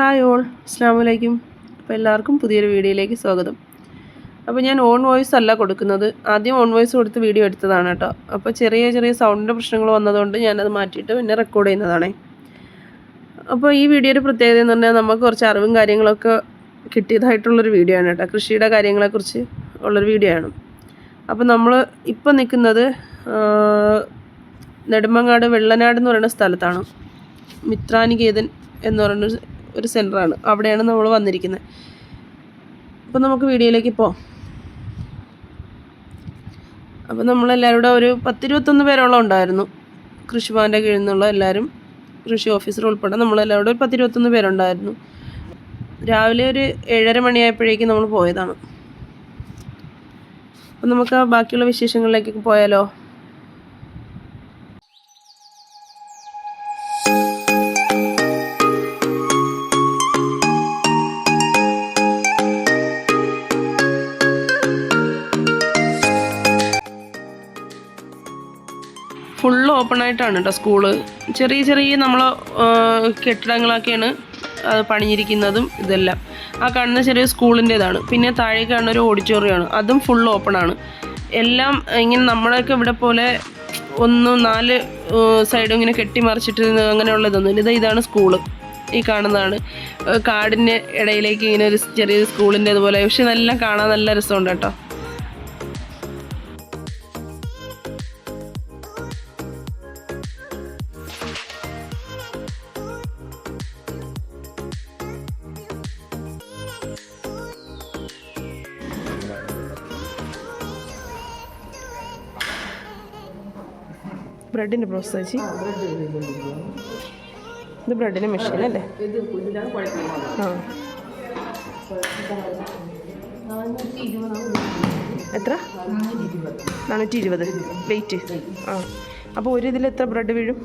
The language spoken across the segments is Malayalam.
ഹായ് ഓൾ അസ്ലാമലൈക്കും അപ്പോൾ എല്ലാവർക്കും പുതിയൊരു വീഡിയോയിലേക്ക് സ്വാഗതം. അപ്പോൾ ഞാൻ ഓൺ വോയിസ് അല്ല കൊടുക്കുന്നത്. ആദ്യം ഓൺ വോയിസ് കൊടുത്ത് വീഡിയോ എടുത്തതാണ് കേട്ടോ. അപ്പോൾ ചെറിയ ചെറിയ സൗണ്ടിന്റെ പ്രശ്നങ്ങൾ വന്നതുകൊണ്ട് ഞാനത് മാറ്റിയിട്ട് പിന്നെ റെക്കോർഡ് ചെയ്യുന്നതാണേ. അപ്പോൾ ഈ വീഡിയോയുടെ പ്രത്യേകത എന്ന് പറഞ്ഞാൽ നമുക്ക് കുറച്ച് അറിവും കാര്യങ്ങളൊക്കെ കിട്ടിയതായിട്ടുള്ളൊരു വീഡിയോ ആണ് കേട്ടോ. കൃഷിയുടെ കാര്യങ്ങളെക്കുറിച്ച് ഉള്ളൊരു വീഡിയോ ആണ്. അപ്പോൾ നമ്മൾ ഇപ്പം നിൽക്കുന്നത് നെടുമങ്ങാട് വെള്ളനാട് എന്ന് പറയുന്ന സ്ഥലത്താണ്. മിത്രാനികേതൻ എന്ന് പറയുന്ന ഒരു- സെന്ററാണ് അവിടെയാണ് നമ്മൾ വന്നിരിക്കുന്നത്. അപ്പോൾ നമുക്ക് വീഡിയോയിലേക്ക് പോവാം. അപ്പോൾ നമ്മളെല്ലാവരും കൂടെ ഒരു പത്തിരുപത്തൊന്ന് പേരോളം ഉണ്ടായിരുന്നു. കൃഷിഭവന്റെ കീഴിൽ നിന്നുള്ള എല്ലാവരും കൃഷി ഓഫീസർ ഉൾപ്പെടെ നമ്മളെല്ലാവരും കൂടെ ഒരു പത്തിരുപത്തൊന്ന് പേരുണ്ടായിരുന്നു. രാവിലെ ഒരു ഏഴര മണിയായപ്പോഴേക്കും നമ്മൾ പോയതാണ്. അപ്പം നമുക്ക് ബാക്കിയുള്ള വിശേഷങ്ങളിലേക്കൊക്കെ പോയാലോ? ഫുള്ള് ഓപ്പൺ ആയിട്ടാണ് കേട്ടോ സ്കൂൾ ചെറിയ ചെറിയ നമ്മൾ കെട്ടിടങ്ങളൊക്കെയാണ് പണിഞ്ഞിരിക്കുന്നതും ഇതെല്ലാം. ആ കാണുന്ന ചെറിയ സ്കൂളിന്റേതാണ് പിന്നെ താഴെ കാണുന്ന ഒരു ഓഡിറ്റോറിയമാണ് അതും ഫുൾ ഓപ്പൺ ആണ്. എല്ലാം ഇങ്ങനെ നമ്മളൊക്കെ ഇവിടെ പോലെ ഒന്ന് നാല് സൈഡും ഇങ്ങനെ കെട്ടിമറിച്ചിട്ട് അങ്ങനെയുള്ള ഇതൊന്നുമില്ല ഇത് ഇതാണ് സ്കൂൾ ഈ കാണുന്നതാണ്. കാടിന്റെ ഇടയിലേക്ക് ഇങ്ങനെ ഒരു ചെറിയൊരു സ്കൂളിന്റെ അതുപോലെ പക്ഷെ നല്ല കാണാൻ നല്ല രസമുണ്ട് കേട്ടോ. ബ്രെഡിന്റെ പ്രോസസ് ചേച്ചി ഇത് ബ്രെഡിന്റെ മെഷീൻ അല്ലേ? ആ. എത്ര? നാനൂറ്റി ഇരുപത് വെയിറ്റ്. ആ. അപ്പോൾ ഒരു ഇതിൽ എത്ര ബ്രെഡ് വീഴും?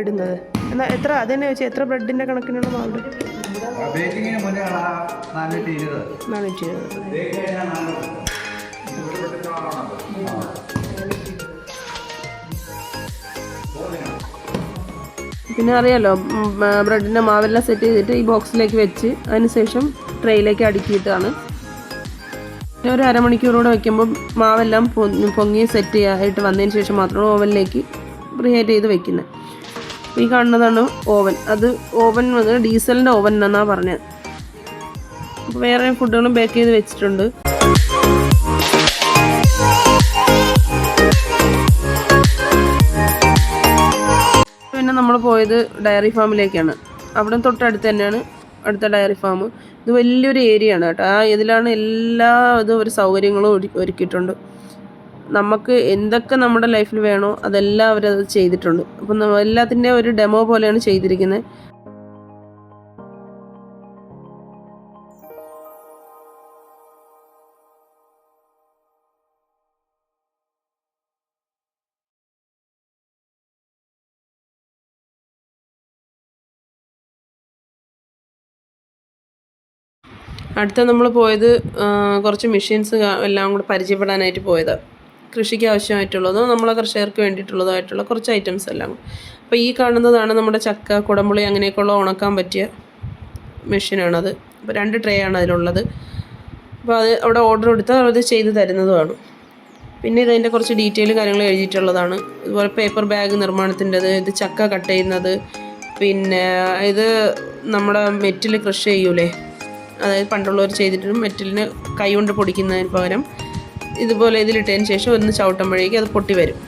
ഇടുന്നത്. എന്നാൽ എത്ര? അതെന്നെ വെച്ചാൽ എത്ര ബ്രെഡിന്റെ കണക്കിനുള്ള മാവ്? നാനൂറ്റി ഇരുപത് പിന്നെ അറിയാലോ ബ്രെഡിന്റെ മാവെല്ലാം സെറ്റ് ചെയ്തിട്ട് ഈ ബോക്സിലേക്ക് വെച്ച് അതിനുശേഷം ട്രെയിലേക്ക് അടുക്കിയിട്ടാണ്. ഒരു അരമണിക്കൂറോടെ വെക്കുമ്പോൾ മാവെല്ലാം പൊങ്ങി സെറ്റ് ആയിട്ട് വന്നതിന് ശേഷം മാത്രമാണ് ഓവനിലേക്ക് പ്രിഹേറ്റ് ചെയ്ത് വെക്കുന്നത് ഈ കാണുന്നതാണ് ഓവൻ അത് ഓവൻ വന്ന് ഡീസലിന്റെ ഓവൻ എന്നാണ് പറഞ്ഞത് വേറെ ഫുഡുകളും ബേക്ക് ചെയ്ത് വെച്ചിട്ടുണ്ട്. പിന്നെ നമ്മൾ പോയത് ഡയറി ഫാമിലേക്കാണ്. അവിടെ തൊട്ടടുത്ത് തന്നെയാണ് അടുത്ത ഡയറി ഫാം. ഇത് വലിയൊരു ഏരിയ ആണ് കേട്ടോ. ആ ഇതിലാണ് എല്ലാ ഇതും ഒരു സൗകര്യങ്ങളും ഒരു- ഒരുക്കിയിട്ടുണ്ട്. നമുക്ക് എന്തൊക്കെ നമ്മുടെ ലൈഫിൽ വേണോ അതെല്ലാം അവരത് ചെയ്തിട്ടുണ്ട്. അപ്പം എല്ലാത്തിന്റെ ഒരു ഡെമോ പോലെയാണ് ചെയ്തിരിക്കുന്നത്. അടുത്ത നമ്മൾ പോയത് കുറച്ച് മെഷീൻസ് എല്ലാം കൂടെ പരിചയപ്പെടാനായിട്ട് പോയത്. കൃഷിക്ക് ആവശ്യമായിട്ടുള്ളതോ നമ്മളെ കർഷകർക്ക് വേണ്ടിയിട്ടുള്ളതായിട്ടുള്ള കുറച്ച് ഐറ്റംസ് എല്ലാം അപ്പോൾ ഈ കാണുന്നതാണ് നമ്മുടെ ചക്ക കുടമ്പുളി അങ്ങനെയൊക്കെയുള്ള ഉണക്കാൻ പറ്റിയ മെഷീനാണത് അപ്പോൾ രണ്ട് ട്രേ ആണ് അതിലുള്ളത്. അപ്പോൾ അത് അവിടെ ഓർഡർ കൊടുത്താൽ അത് ചെയ്ത് തരുന്നതുമാണ്. പിന്നെ ഇതിന്റെ കുറച്ച് ഡീറ്റെയിൽ കാര്യങ്ങൾ എഴുതിയിട്ടുള്ളതാണ്. ഇതുപോലെ പേപ്പർ ബാഗ് നിർമ്മാണത്തിന്റെത് ഇത് ചക്ക കട്ട് ചെയ്യുന്നത് പിന്നെ ഇത് നമ്മുടെ മെറ്റിൽ കൃഷി ചെയ്യൂലേ? അതായത് പണ്ടുള്ളവർ ചെയ്തിട്ടും മെറ്റലിന് കൈ കൊണ്ട് പൊടിക്കുന്നതിന് പകരം ഇതുപോലെ ഇതിലിട്ടതിന് ശേഷം ഒന്ന് ചവിട്ടുമ്പോഴേക്കും അത് പൊട്ടി വരും.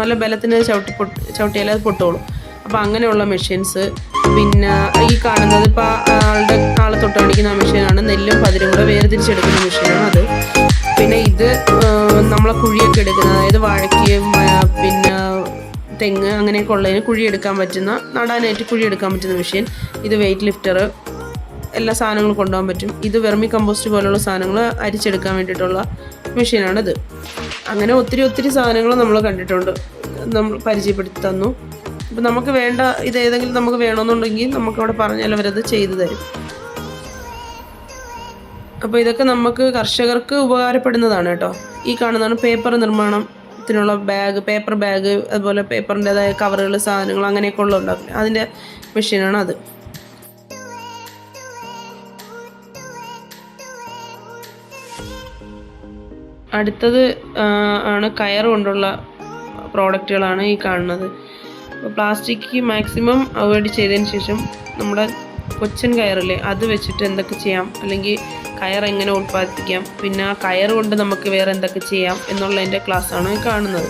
നല്ല ബലത്തിന് ചവിട്ടി പൊട്ടി ചവിട്ടിയാലേ അത് പൊട്ടുള്ളൂ. അപ്പോൾ അങ്ങനെയുള്ള മെഷീൻസ്. പിന്നെ ഈ കാണുന്നത് ഇപ്പോൾ ആളുടെ ആളെ തൊട്ട് കാണിക്കുന്ന ആ മെഷീനാണ്. നെല്ലും പതിരും കൂടെ വേർതിരിച്ചെടുക്കുന്ന മെഷീനാണ് അത്. പിന്നെ ഇത് നമ്മളെ കുഴിയൊക്കെ എടുക്കുന്ന അതായത് വാഴയ്ക്ക് പിന്നെ തെങ്ങ് അങ്ങനെയൊക്കെ ഉള്ളതിന് കുഴിയെടുക്കാൻ പറ്റുന്ന നടാനായിട്ട് കുഴിയെടുക്കാൻ പറ്റുന്ന മെഷീൻ. ഇത് വെയിറ്റ് ലിഫ്റ്റർ എല്ലാ സാധനങ്ങളും കൊണ്ടുപോകാൻ പറ്റും. ഇത് വെർമി കമ്പോസ്റ്റ് പോലുള്ള സാധനങ്ങൾ അരിച്ചെടുക്കാൻ വേണ്ടിയിട്ടുള്ള മെഷീനാണിത്. അങ്ങനെ ഒത്തിരി ഒത്തിരി സാധനങ്ങൾ നമ്മൾ കണ്ടിട്ടുണ്ട്. നമ്മൾ പരിചയപ്പെടുത്തി തന്നു. അപ്പം നമുക്ക് വേണ്ട ഇത് ഏതെങ്കിലും നമുക്ക് വേണമെന്നുണ്ടെങ്കിൽ നമുക്കവിടെ പറഞ്ഞാൽ അവരത് ചെയ്തു തരും. അപ്പോൾ ഇതൊക്കെ നമുക്ക് കർഷകർക്ക് ഉപകാരപ്പെടുന്നതാണ് കേട്ടോ. ഈ കാണുന്നതാണ് പേപ്പർ നിർമ്മാണം ത്തിനുള്ള ബാഗ് പേപ്പർ ബാഗ് അതുപോലെ പേപ്പറിന്റെതായ കവറുകൾ സാധനങ്ങൾ അങ്ങനെയൊക്കെ ഉള്ള അതിന്റെ മെഷീനാണ് അത് അടുത്തത് ആണ് കയർ കൊണ്ടുള്ള പ്രോഡക്റ്റുകളാണ് ഈ കാണുന്നത്. പ്ലാസ്റ്റിക് മാക്സിമം അവോയ്ഡ് ചെയ്തതിന് ശേഷം നമ്മുടെ കൊച്ചൻ കയറില്ലേ അത് വെച്ചിട്ട് എന്തൊക്കെ ചെയ്യാം? അല്ലെങ്കിൽ കയർ എങ്ങനെ ഉൽപ്പാദിപ്പിക്കാം? പിന്നെ ആ കയർ കൊണ്ട് നമുക്ക് വേറെ എന്തൊക്കെ ചെയ്യാം എന്നുള്ളതിന്റെ ക്ലാസ്സാണ് കാണുന്നത്.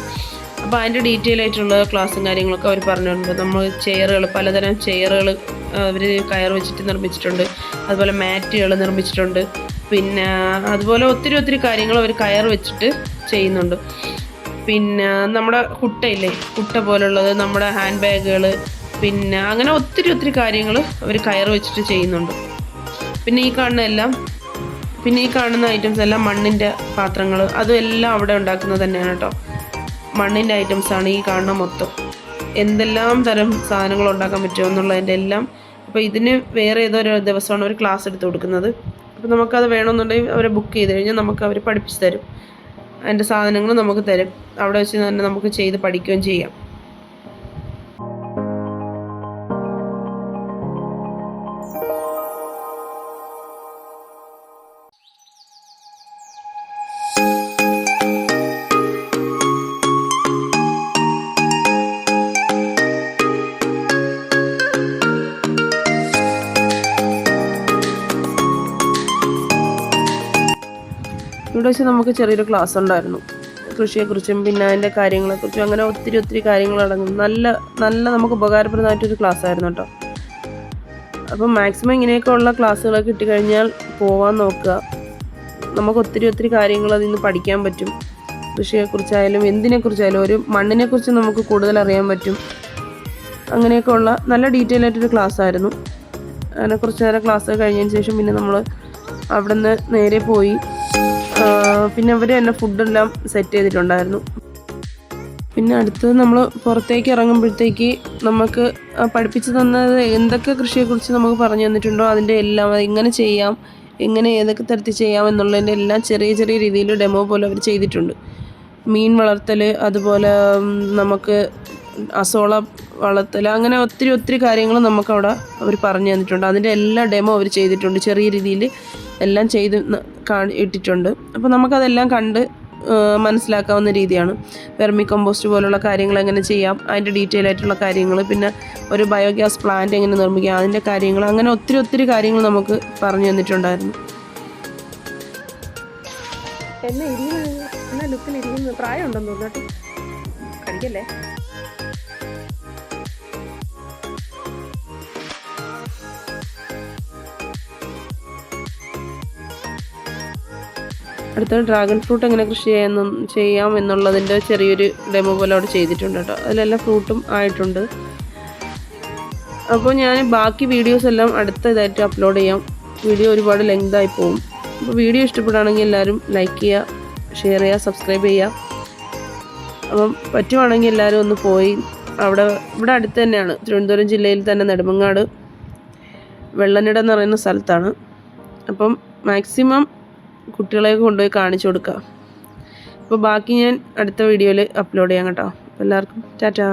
അപ്പോൾ അതിന്റെ ഡീറ്റെയിൽ ആയിട്ടുള്ള ക്ലാസ്സും കാര്യങ്ങളൊക്കെ അവർ പറഞ്ഞിട്ടുണ്ട്. നമ്മൾ ചെയറുകൾ പലതരം ചെയറുകൾ അവർ കയർ വെച്ചിട്ട് നിർമ്മിച്ചിട്ടുണ്ട്. അതുപോലെ മാറ്റുകൾ നിർമ്മിച്ചിട്ടുണ്ട്. പിന്നെ അതുപോലെ ഒത്തിരി ഒത്തിരി കാര്യങ്ങൾ അവർ കയർ വെച്ചിട്ട് ചെയ്യുന്നുണ്ട്. പിന്നെ നമ്മുടെ കുട്ടയില്ലേ കുട്ട പോലുള്ളത് നമ്മുടെ ഹാൻഡ് ബാഗുകൾ പിന്നെ അങ്ങനെ ഒത്തിരി ഒത്തിരി കാര്യങ്ങൾ അവർ കയർ വെച്ചിട്ട് ചെയ്യുന്നുണ്ട്. പിന്നെ ഈ കാണുന്ന എല്ലാം പിന്നെ ഈ കാണുന്ന ഐറ്റംസ് എല്ലാം മണ്ണിന്റെ പാത്രങ്ങൾ അതും എല്ലാം അവിടെ ഉണ്ടാക്കുന്നത് തന്നെയാണ് കേട്ടോ. മണ്ണിന്റെ ഐറ്റംസാണ് ഈ കാണുന്ന മൊത്തം. എന്തെല്ലാം തരം സാധനങ്ങൾ ഉണ്ടാക്കാൻ പറ്റുമോ എന്നുള്ളതിന്റെ എല്ലാം അപ്പോൾ ഇതിന് വേറെ ഏതോ ഒരു ദിവസമാണ് ഒരു ക്ലാസ് എടുത്ത് കൊടുക്കുന്നത്. അപ്പോൾ നമുക്കത് വേണമെന്നുണ്ടെങ്കിൽ അവരെ ബുക്ക് ചെയ്ത് കഴിഞ്ഞാൽ നമുക്ക് അവർ പഠിപ്പിച്ച് തരും. അതിന്റെ സാധനങ്ങൾ നമുക്ക് തരും. അവിടെ വെച്ച് തന്നെ നമുക്ക് ചെയ്ത് പഠിക്കുകയും ചെയ്യാം. ഇവിടെ വെച്ച് നമുക്ക് ചെറിയൊരു ക്ലാസ് ഉണ്ടായിരുന്നു. കൃഷിയെക്കുറിച്ചും പിന്നെ അതിന്റെ കാര്യങ്ങളെക്കുറിച്ചും അങ്ങനെ ഒത്തിരി ഒത്തിരി കാര്യങ്ങൾ അടങ്ങും നല്ല നല്ല നമുക്ക് ഉപകാരപ്രദമായിട്ടൊരു ക്ലാസ് ആയിരുന്നു കേട്ടോ. അപ്പം മാക്സിമം ഇങ്ങനെയൊക്കെ ഉള്ള ക്ലാസ്സുകളൊക്കെ കിട്ടിക്കഴിഞ്ഞാൽ പോവാൻ നോക്കുക. നമുക്ക് ഒത്തിരി ഒത്തിരി കാര്യങ്ങൾ അതിൽ നിന്ന് പഠിക്കാൻ പറ്റും. കൃഷിയെക്കുറിച്ചായാലും എന്തിനെക്കുറിച്ചായാലും ഒരു മണ്ണിനെക്കുറിച്ച് നമുക്ക് കൂടുതൽ അറിയാൻ പറ്റും. അങ്ങനെയൊക്കെ ഉള്ള നല്ല ഡീറ്റെയിൽ ആയിട്ടൊരു ക്ലാസ് ആയിരുന്നു. അങ്ങനെ കുറച്ച് നേരം ക്ലാസ് കഴിഞ്ഞതിന് ശേഷം പിന്നെ നമ്മൾ അവിടെ നിന്ന് നേരെ പോയി. പിന്നെ അവർ തന്നെ ഫുഡെല്ലാം സെറ്റ് ചെയ്തിട്ടുണ്ടായിരുന്നു. പിന്നെ അടുത്തത് നമ്മൾ പുറത്തേക്ക് ഇറങ്ങുമ്പോഴത്തേക്ക് നമുക്ക് പഠിപ്പിച്ചു തന്നത് എന്തൊക്കെ കൃഷിയെക്കുറിച്ച് നമുക്ക് പറഞ്ഞു തന്നിട്ടുണ്ടോ അതിന്റെ എല്ലാം എങ്ങനെ ചെയ്യാം എങ്ങനെ ഏതൊക്കെ തരത്തിൽ ചെയ്യാം എന്നുള്ളതിന്റെ എല്ലാം ചെറിയ ചെറിയ രീതിയിൽ ഡെമോ പോലെ അവർ ചെയ്തിട്ടുണ്ട്. മീൻ വളർത്തൽ അതുപോലെ നമുക്ക് അസോള വളർത്തൽ അങ്ങനെ ഒത്തിരി ഒത്തിരി കാര്യങ്ങൾ നമുക്കവിടെ അവർ പറഞ്ഞു തന്നിട്ടുണ്ട്. അതിന്റെ എല്ലാ ഡെമോ അവർ ചെയ്തിട്ടുണ്ട്. ചെറിയ രീതിയിൽ എല്ലാം ചെയ്ത് കാണി ഇട്ടിട്ടുണ്ട്. അപ്പോൾ നമുക്കതെല്ലാം കണ്ട് മനസ്സിലാക്കാവുന്ന രീതിയാണ്. വെർമി കമ്പോസ്റ്റ് പോലുള്ള കാര്യങ്ങൾ എങ്ങനെ ചെയ്യാം അതിന്റെ ഡീറ്റെയിൽ ആയിട്ടുള്ള കാര്യങ്ങൾ പിന്നെ ഒരു ബയോഗ്യാസ് പ്ലാന്റ് എങ്ങനെ നിർമ്മിക്കാം അതിന്റെ കാര്യങ്ങൾ അങ്ങനെ ഒത്തിരി ഒത്തിരി കാര്യങ്ങൾ നമുക്ക് പറഞ്ഞു തന്നിട്ടുണ്ടായിരുന്നു. ലുക്കിൽ പ്രായമുണ്ടെന്ന് തോന്നുന്നു കേട്ടോ. കഴിക്കല്ലേ? അടുത്ത ഡ്രാഗൺ ഫ്രൂട്ട് എങ്ങനെ കൃഷി ചെയ്യാമെന്നും ചെയ്യാം എന്നുള്ളതിന്റെ ചെറിയൊരു ഡെമോ പോലെ അവിടെ ചെയ്തിട്ടുണ്ട് കേട്ടോ. അതിലെല്ലാം ഫ്രൂട്ടും ആയിട്ടുണ്ട്. അപ്പോൾ ഞാൻ ബാക്കി വീഡിയോസ് എല്ലാം അടുത്ത ഇതായിട്ട് അപ്ലോഡ് ചെയ്യാം. വീഡിയോ ഒരുപാട് ലെങ്ത് ആയി പോകും അപ്പോൾ വീഡിയോ ഇഷ്ടപ്പെടുകയാണെങ്കിൽ എല്ലാവരും ലൈക്ക് ചെയ്യുക ഷെയർ ചെയ്യുക സബ്സ്ക്രൈബ് ചെയ്യുക. അപ്പം പറ്റുവാണെങ്കിൽ എല്ലാവരും ഒന്ന് പോയി അവിടെ ഇവിടെ അടുത്ത് തന്നെയാണ്. തിരുവനന്തപുരം ജില്ലയിൽ തന്നെ നെടുമങ്ങാട് വെള്ളനിട എന്ന് പറയുന്ന സ്ഥലത്താണ്. അപ്പം മാക്സിമം കുട്ടികളെയൊക്കെ കൊണ്ടുപോയി കാണിച്ചു കൊടുക്കുക. അപ്പോൾ ബാക്കി ഞാൻ അടുത്ത വീഡിയോയിൽ അപ്ലോഡ് ചെയ്യാം കേട്ടോ. എല്ലാവർക്കും ടാറ്റാ.